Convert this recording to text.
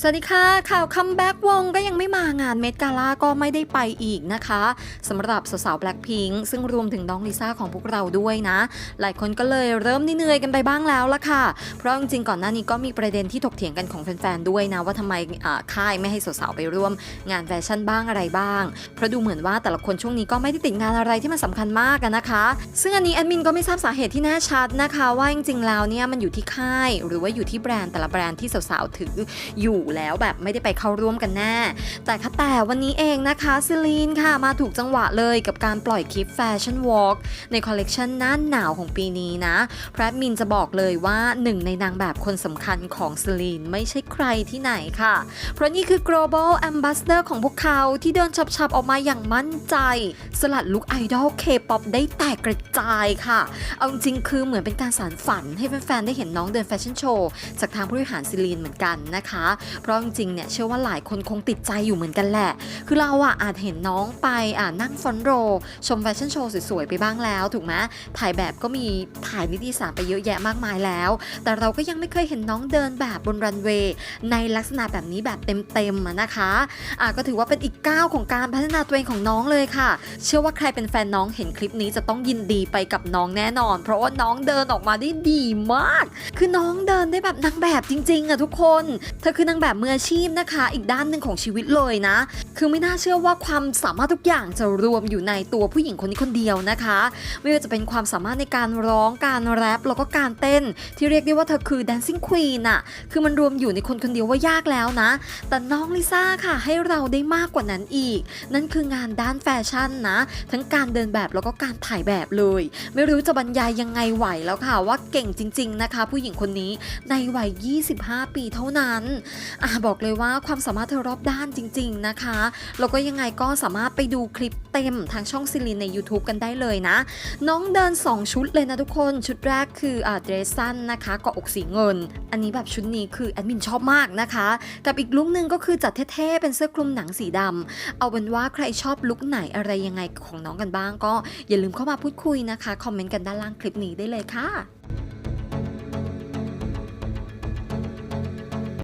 สวัสดีค่ะ ข่าวคัมแบ็กวงก็ยังไม่มางานเมดกาล่าก็ไม่ได้ไปอีกนะคะสำหรับสาวๆแบล็คพิงค์ซึ่งรวมถึงน้องลิซ่าของพวกเราด้วยนะ หลายคนก็เลยเริ่มเหนื่อยกันไปบ้างแล้วละค่ะ เพราะจริงๆก่อนหน้านี้ก็มีประเด็นที่ถกเถียงกันของแฟนๆด้วยนะ ว่าทำไมค่ายไม่ให้สาวๆไปร่วมงานแฟชั่นบ้างอะไรบ้าง เพราะดูเหมือนว่าแต่ละคนช่วงนี้ก็ไม่ได้ติดงานอะไรที่มันสำคัญมากอะนะคะ ซึ่งอันนี้แอดมินก็ไม่ทราบสาเหตุที่แน่ชัดนะคะ ว่าจริงๆแล้วเนี่ยมันอยู่ที่ค่าย หรือว่าอยู่ที่แบรนด์แต่ละแบรนด์ที่สาวๆถืออยู่แล้วแบบไม่ได้ไปเข้าร่วมกันแน่ แต่ค่ะแต่วันนี้เองนะคะซิลีนค่ะมาถูกจังหวะเลยกับการปล่อยคลิปแฟชั่นวอล์กในคอลเลกชันหน้าหนาวของปีนี้นะแพรดมินจะบอกเลยว่าหนึ่งในนางแบบคนสำคัญของซิลีนไม่ใช่ใครที่ไหนค่ะ เพราะนี่คือ global ambassador ของพวกเขาที่เดินฉับๆออกมาอย่างมั่นใจ สลัดลุคไอดอลเคป๊อปได้แตกกระจายค่ะ เอาจริงคือเหมือนเป็นการสานฝันให้แฟนๆได้เห็นน้องเดินแฟชั่นโชว์จากทางผู้บริหารซิลีนเหมือนกันนะคะเพราะจริงๆเนี่ยเชื่อว่าหลายคนคงติดใจอยู่เหมือนกันแหละ คือเราอะอาจเห็นน้องไปอ่านั่งฟอนโร ชมแฟชั่นโชว์สวยๆ ไปบ้างแล้ว ถูกไหมถ่ายแบบก็มีถ่ายนิตยสารไปเยอะแยะมากมายแล้ว แต่เราก็ยังไม่เคยเห็นน้องเดินแบบบนรันเวย์ในลักษณะแบบนี้แบบเต็มๆนะคะอะก็ถือว่าเป็นอีกก้าวของการพัฒนาตัวเองของน้องเลยค่ะ เชื่อว่าใครเป็นแฟนน้องเห็นคลิปนี้จะต้องยินดีไปกับน้องแน่นอน เพราะว่าน้องเดินออกมาได้ดีมาก คือน้องเดินได้แบบนางแบบจริงๆอะทุกคน เธอคือนางแบบมืออาชีพนะคะ อีกด้านหนึ่งของชีวิตเลยนะ คือไม่น่าเชื่อว่าความสามารถทุกอย่างจะรวมอยู่ในตัวผู้หญิงคนนี้คนเดียวนะคะ ไม่ว่าจะเป็นความสามารถในการร้องการแรปแล้วก็การเต้น ที่เรียกได้ว่าเธอคือ dancing queen อะคือมันรวมอยู่ในคนคนเดียวว่ายากแล้วนะ แต่น้องลิซ่าค่ะให้เราได้มากกว่านั้นอีก นั่นคืองานด้านแฟชั่นนะ ทั้งการเดินแบบแล้วก็การถ่ายแบบเลย ไม่รู้จะบรรยายยังไงไหวแล้วค่ะว่าเก่งจริง ๆนะคะ ผู้หญิงคนนี้ในวัย 25 ปีเท่านั้นอะบอกเลยว่าความสามารถเธอรอบด้านจริง ๆนะคะแล้วก็ยังไงก็สามารถไปดูคลิปเต็มทางช่องซิลินใน YouTube กันได้เลยนะ น้องเดิน 2 ชุดเลยนะทุกคนชุดแรกคืออ่าเดรสสั้นนะคะเกาะอกสีเงิน อันนี้แบบชุดนี้คือแอดมินชอบมากนะคะ กับอีกลุคนึงก็คือจัดเท่ๆเป็นเสื้อคลุมหนังสีดำเอาเป็นว่าใครชอบลุคไหนอะไรยังไงของน้องกันบ้าง ก็อย่าลืมเข้ามาพูดคุยนะคะคอมเมนต์กันด้านล่างคลิปนี้ได้เลยค่ะ